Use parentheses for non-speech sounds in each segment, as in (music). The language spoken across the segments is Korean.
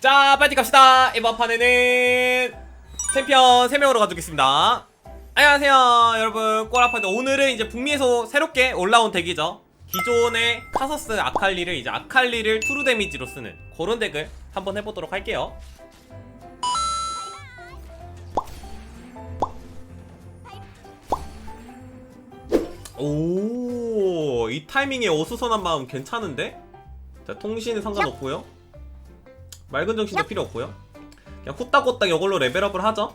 자 파이팅 갑시다. 이번 판에는 챔피언 3명으로 가주겠습니다. 안녕하세요 여러분. 꼬라파인데. 오늘은 이제 북미에서 새롭게 올라온 덱이죠. 기존의 카서스 아칼리를 이제 아칼리를 투루 데미지로 쓰는 그런 덱을 한번 해보도록 할게요. 오, 이 타이밍에 어수선한 마음 괜찮은데? 자, 통신은 상관없고요. 맑은 정신도 필요 없고요. 그냥 후딱후딱 이걸로 레벨업을 하죠.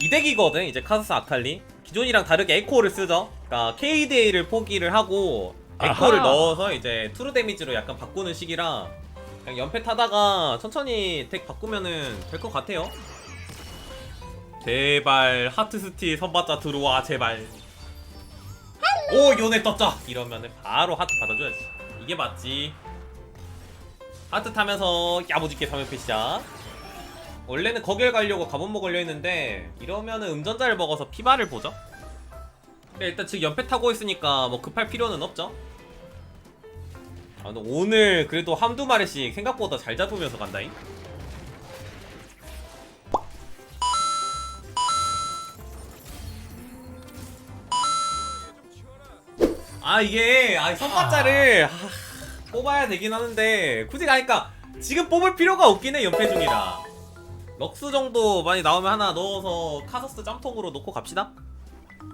이 덱이거든, 이제 카스스 아칼리. 기존이랑 다르게 에코를 쓰죠. 그러니까 KDA를 포기를 하고 에코를 아하. 넣어서 이제 투르 데미지로 약간 바꾸는 식이라 그냥 연패 타다가 천천히 덱 바꾸면은 될 것 같아요. 제발 하트스티 선받자 들어와 제발. 오 요네 떴자 이러면은 바로 하트 받아줘야지 이게 맞지 타면서 야무지게 3연패 시작. 원래는 거길 가려고 가본모 걸려있는데 이러면은 음전자를 먹어서 피바를 보죠? 근데 일단 지금 연패 타고 있으니까 뭐 급할 필요는 없죠? 아 근데 오늘 그래도 한두 마리씩 생각보다 잘 잡으면서 간다잉? 아 이게 아 선발자를 아, 뽑아야 되긴 하는데 굳이 가니까 지금 뽑을 필요가 없긴 해 연패 중이라. 럭스 정도 많이 나오면 하나 넣어서 카서스 짬통으로 놓고 갑시다.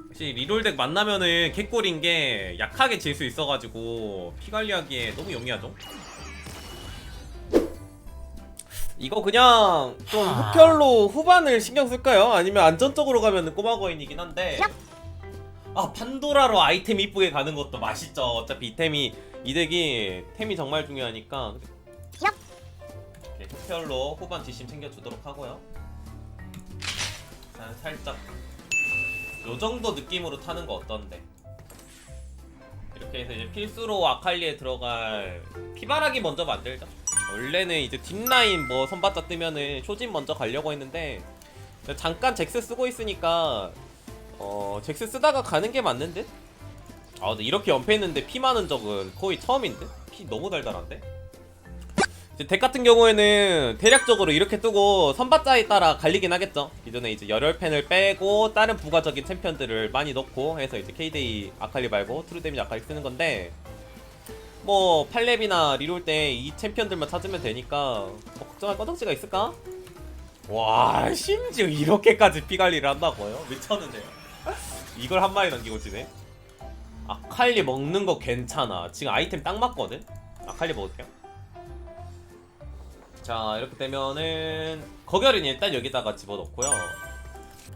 혹시 리롤덱 만나면은 개꿀인 게 약하게 질 수 있어가지고 피 관리하기에 너무 용이하죠. 이거 그냥 좀 흡혈로 후반을 신경 쓸까요? 아니면 안전적으로 가면 꼬마 거인이긴 한데 아 판도라로 아이템 이쁘게 가는 것도 맛있죠. 어차피 이 템이 이 덱이 템이 정말 중요하니까. 네, 흡혈로 후반 뒷심 챙겨주도록 하고요. 자, 살짝. 요 정도 느낌으로 타는 거 어떤데? 이렇게 해서 이제 필수로 아칼리에 들어갈 피바라기 먼저 만들죠. 원래는 이제 뒷라인 뭐 선받자 뜨면은 쇼진 먼저 가려고 했는데 잠깐 잭스 쓰고 있으니까 어 잭스 쓰다가 가는 게 맞는 듯? 아 근데 이렇게 연패했는데 피 많은 적은 거의 처음인 듯? 피 너무 달달한데? 이제 덱 같은 경우에는 대략적으로 이렇게 뜨고 선발자에 따라 갈리긴 하겠죠 기존에 이제 열혈펜을 빼고 다른 부가적인 챔피언들을 많이 넣고 해서 이제 KDA 아칼리 말고 트루 데미지 아칼리 쓰는 건데 뭐 팔렙이나 리롤 때 이 챔피언들만 찾으면 되니까 뭐 걱정할 꺼덕지가 있을까? 와 심지어 이렇게까지 피 관리를 한다고요? 미쳤는데요 이걸 한 마리 남기고 지네. 아칼리 먹는 거 괜찮아. 지금 아이템 딱 맞거든? 아칼리 먹을게요. 자 이렇게 되면은 거결은 일단 여기다가 집어넣고요.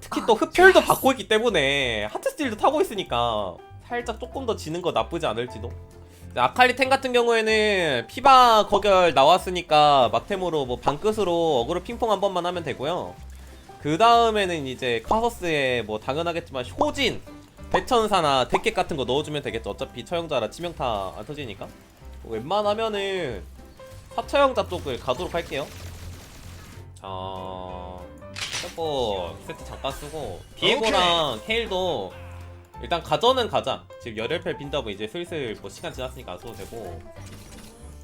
특히 또 흡혈도 받고 있기 때문에 하트스틸도 타고 있으니까 살짝 조금 더 지는 거 나쁘지 않을지도. 자, 아칼리 탱 같은 경우에는 피바 거결 나왔으니까 막템으로 뭐 방끝으로 어그로 핑퐁 한 번만 하면 되고요 그 다음에는 이제 카서스에 뭐 당연하겠지만 효진 대천사나 대켓 같은 거 넣어주면 되겠죠. 어차피 처형자라 치명타 안 터지니까. 웬만하면은 사처형자 쪽을 가도록 할게요. 자 템포 세트 잠깐 쓰고. 비에고랑 케일도 일단 가전은 가자. 지금 열혈펠 빈다고 이제 슬슬 뭐 시간 지났으니까 안 써도 되고.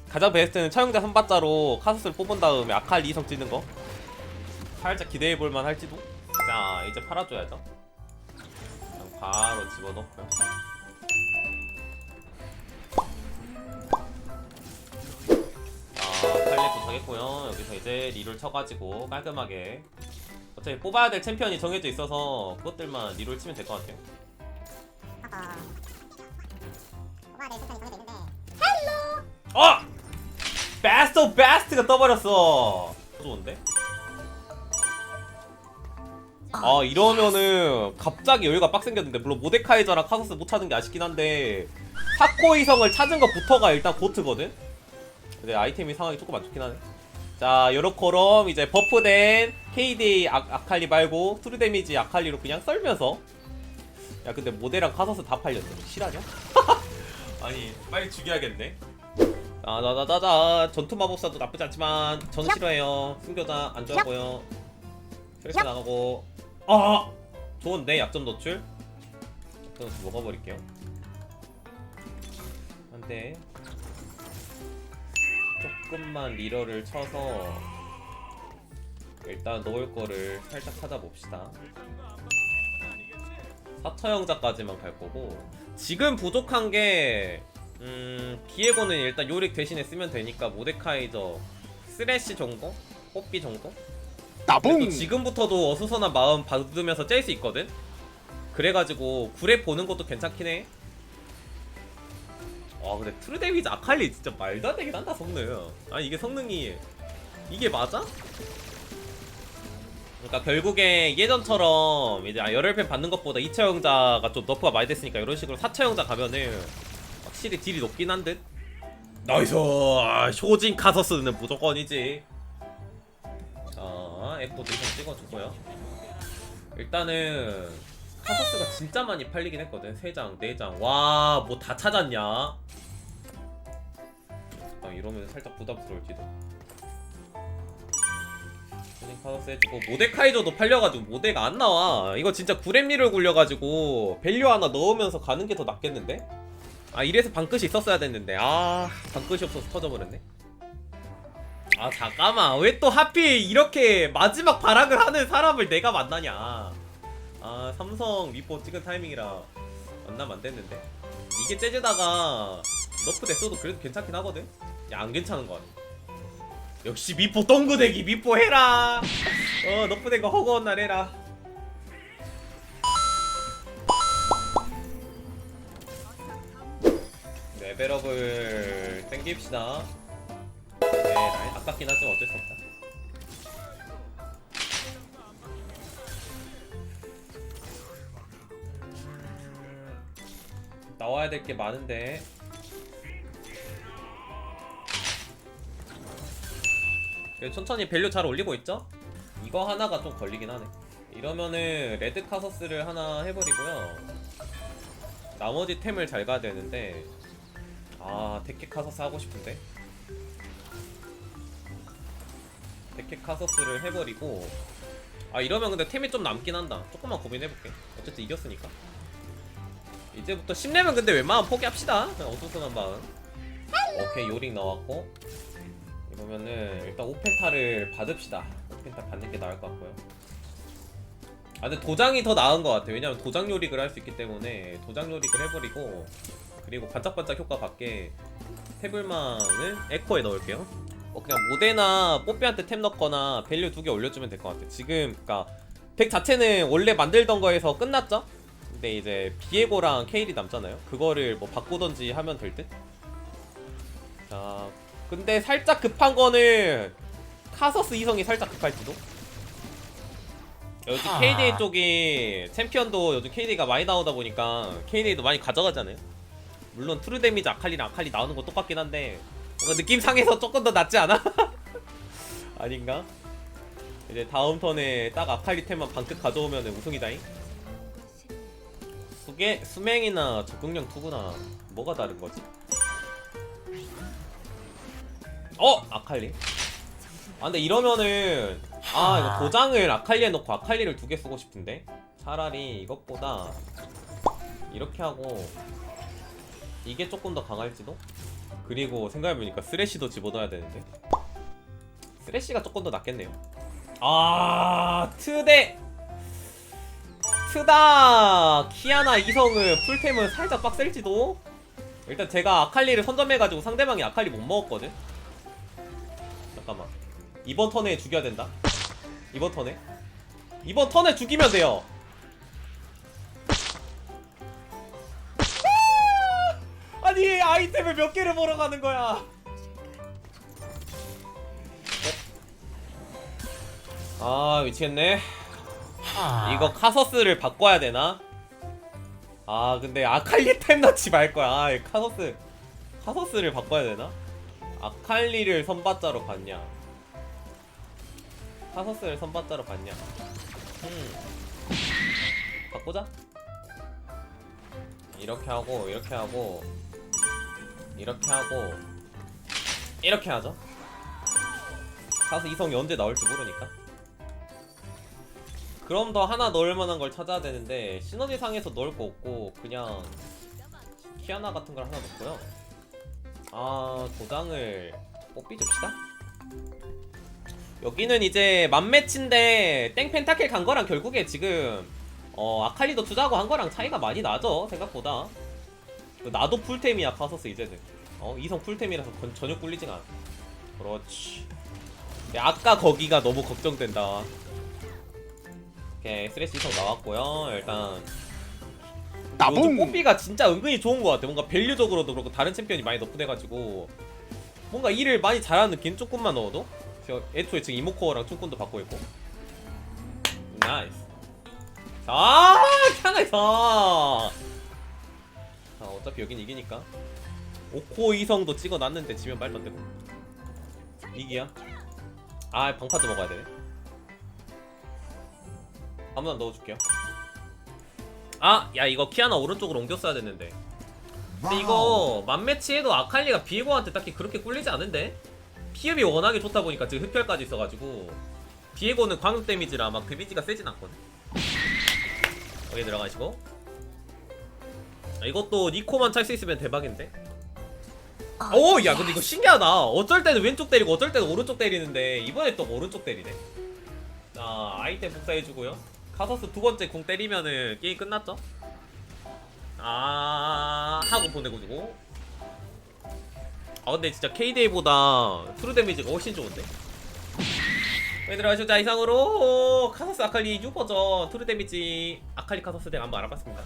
가장 베스트는 처형자 선발자로 카서스를 뽑은 다음에 아칼리 이성 찌는 거 살짝 기대해볼만 할지도? 자 이제 팔아줘야죠. 바로 집어넣고요 자 칼리 도착했고요. 여기서 이제 리롤 쳐가지고 깔끔하게. 어차피 뽑아야 될 챔피언이 정해져 있어서 그것들만 리롤 치면 될 것 같아요. 오마네 세상이 정해져 있는데 어! 베스트 베스트가 떠버렸어. 좋은데? 아 이러면은 갑자기 여유가 빡 생겼는데 물론 모데카이저랑 카서스 못 찾은 게 아쉽긴 한데 사코 이성을 찾은 것부터가 일단 고트거든? 근데 아이템이 상황이 조금 안 좋긴 하네. 자 요렇게럼 이제 버프된 KD 아, 아칼리 말고 트루 데미지 아칼리로 그냥 썰면서. 야 근데 모데랑 카서스 다 팔렸네. 실화냐? (laughs) 아니 빨리 죽여야겠네. 자자자자자. 전투 마법사도 나쁘지 않지만 전 싫어해요. 숨겨자 안 좋아하고요 트랙스 나가고 아 좋은데 약점 노출 약점 노출 먹어버릴게요 한대 조금만 리러를 쳐서 일단 넣을 거를 살짝 찾아봅시다. 사처형자까지만 갈 거고 지금 부족한 게 음, 비에고는 일단 요릭 대신에 쓰면 되니까 모데카이저 쓰레쉬 정도? 뽀삐 정도? 그리고 지금부터도 어수선한 마음 받으면서 짤 수 있거든? 그래가지고 굴에 보는 것도 괜찮긴 해. 와 근데 트루 데미즈 아칼리 진짜 말도 안 되긴 한다 성능. 아니 이게 성능이 이게 맞아? 그러니까 결국에 예전처럼 이제 아, 열혈팬 받는 것보다 2차형자가 좀 너프가 많이 됐으니까 이런 식으로 4차형자 가면은 확실히 딜이 높긴 한 듯? 나이스! 아, 효진 카서스는 무조건이지. 자, 에코도 좀 찍어주고요. 일단은 카서스가 진짜 많이 팔리긴 했거든. 3장, 4장. 와, 뭐 다 찾았냐? 아, 이러면 살짝 부담스러울지도. 카서스 해주고 모데카이저도 팔려가지고 모데가 안 나와. 이거 진짜 구렘미를 굴려가지고 밸류 하나 넣으면서 가는 게 더 낫겠는데? 아 이래서 방끝이 있었어야 됐는데 아 방끝이 없어서 터져버렸네 아 잠깐만. 왜 또 하필 이렇게 마지막 발악을 하는 사람을 내가 만나냐? 아 삼성 미포 찍은 타이밍이라 만나면 안 됐는데. 이게 재즈다가 너프 됐어도 그래도 괜찮긴 하거든? 야 안 괜찮은 거 아니야 역시 미포 똥구대기 미포 해라. 어 너프 된거 허구한 날 해라. 레벨업을 땡깁시다. 네, 라인 아깝긴 하지만 어쩔 수 없다. 나와야 될 게 많은데. 천천히 밸류 잘 올리고 있죠? 이거 하나가 좀 걸리긴 하네. 이러면은 레드 카서스를 하나 해버리고요. 나머지 템을 잘 가야 되는데 아 데켓 카서스 하고 싶은데 데켓 카서스를 해버리고. 아 이러면 근데 템이 좀 남긴 한다. 조금만 고민해볼게. 어쨌든 이겼으니까. 이제부터 10레면 근데 웬만하면 포기합시다. 그냥 어수선한 마음. 오케이 요링 나왔고. 이러면은 일단 오펜타를 받읍시다. 오펜타 받는 게 나을 것 같고요. 아 근데 도장이 더 나은 것 같아 왜냐면 도장 요릭을 할 수 있기 때문에 도장 요릭을 해버리고 그리고 반짝반짝 효과 받게 태블망을 에코에 넣을게요 뭐 그냥 모데나 뽀삐한테 템 넣거나 밸류 두 개 올려주면 될 것 같아 지금 그니까 덱 자체는 원래 만들던 거에서 끝났죠? 근데 이제 비에고랑 케일이 남잖아요 그거를 뭐 바꾸던지 하면 될 듯 자 근데 살짝 급한 거는 카서스 이성이 살짝 급할지도 요즘 아. KDA 쪽이 챔피언도 요즘 KDA가 많이 나오다 보니까 KDA도 많이 가져가잖아요. 물론 트루 데미지 아칼리랑 아칼리 나오는 거 똑같긴 한데 뭔가 느낌 상에서 조금 더 낫지 않아? (laughs) 아닌가? 이제 다음 턴에 딱 아칼리 템만 반끝 가져오면 우승이다잉. 수계 수맹이나 적응력 투구나 뭐가 다른 거지? 어 아칼리. 아 근데 이러면은 아 이거 도장을 아칼리에 넣고 아칼리를 두 개 쓰고 싶은데 차라리 이것보다 이렇게 하고 이게 조금 더 강할지도? 그리고 생각해보니까 쓰레쉬도 집어넣어야 되는데. 쓰레쉬가 조금 더 낫겠네요. 아 트대! 트다! 키아나 이성은 풀템은 살짝 빡셀지도? 일단 제가 아칼리를 선점해가지고 상대방이 아칼리 못 먹었거든? 잠깐만. 이번 턴에 죽여야 된다? 이번 턴에? 이번 턴에 죽이면 돼요 아! 아니 아이템을 몇 개를 벌어 가는 거야? 아 미치겠네. 이거 카서스를 바꿔야 되나? 아 근데 아칼리 템 넣지 말 거야. 아, 이 카서스 카서스를 바꿔야 되나? 아칼리를 선받자로 갔냐? 카서스를 선받자로 갔냐? 음. 바꾸자. 이렇게 하고 이렇게 하고 이렇게 하고 이렇게 하죠. 가서 이성이 언제 나올지 모르니까. 그럼 더 하나 넣을 만한 걸 찾아야 되는데 시너지 상에서 넣을 거 없고 그냥 키아나 같은 걸 하나 넣고요. 아 도장을 뽀삐 줍시다. 여기는 이제 맘매치인데 땡 펜타킬 간 거랑 결국에 지금 어 아칼리도 투자하고 한 거랑 차이가 많이 나죠 생각보다. 그 나도 풀템이야 카서스 이제는. 어 이성 풀템이라서 건- 전혀 꿀리진 않아. 그렇지. 근데 아까 거기가 너무 걱정된다. 오케이 쓰레쉬 이성 나왔고요. 일단 나봉! 뽀삐가 진짜 은근히 좋은 것 같아. 뭔가 밸류적으로도 그렇고 다른 챔피언이 많이 너프돼가지고. 뭔가 일을 많이 잘하는 느낌 조금만 넣어도? 저 애초에 지금 이모코어랑 춤꾼도 받고 있고. 나이스. 자 캬나이서 자 어차피 여긴 이기니까 오코 이성도 찍어놨는데 지면 말도 안 되고 이기야 아 방파드 먹어야 되네 아무나 넣어줄게요 아, 야 이거 키아나 오른쪽으로 옮겼어야 됐는데. 근데 이거 만매치해도 아칼리가 비에고한테 딱히 그렇게 꿀리지 않은데? 피흡이 워낙에 좋다 보니까 지금 흡혈까지 있어가지고 비에고는 광역 데미지라 막 데미지가 세진 않거든. 여기 들어가시고. 아, 이것도 니코만 찰 수 있으면 대박인데. 오, 야 근데 이거 신기하다. 어쩔 때는 왼쪽 때리고 어쩔 때는 오른쪽 때리는데 이번에 또 오른쪽 때리네. 자 아이템 복사해주고요. 카서스 두 번째 궁 때리면은 게임 끝났죠? 아 하고 보내고주고. 아 근데 진짜 KDA보다 트루 데미지가 훨씬 좋은데? 얘들아 자 이상으로 카서스 아칼리 6버전 트루 데미지 아칼리 카서스 덱 한번 알아봤습니다.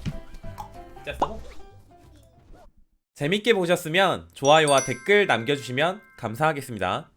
자 써보. 재밌게 보셨으면 좋아요와 댓글 남겨주시면 감사하겠습니다.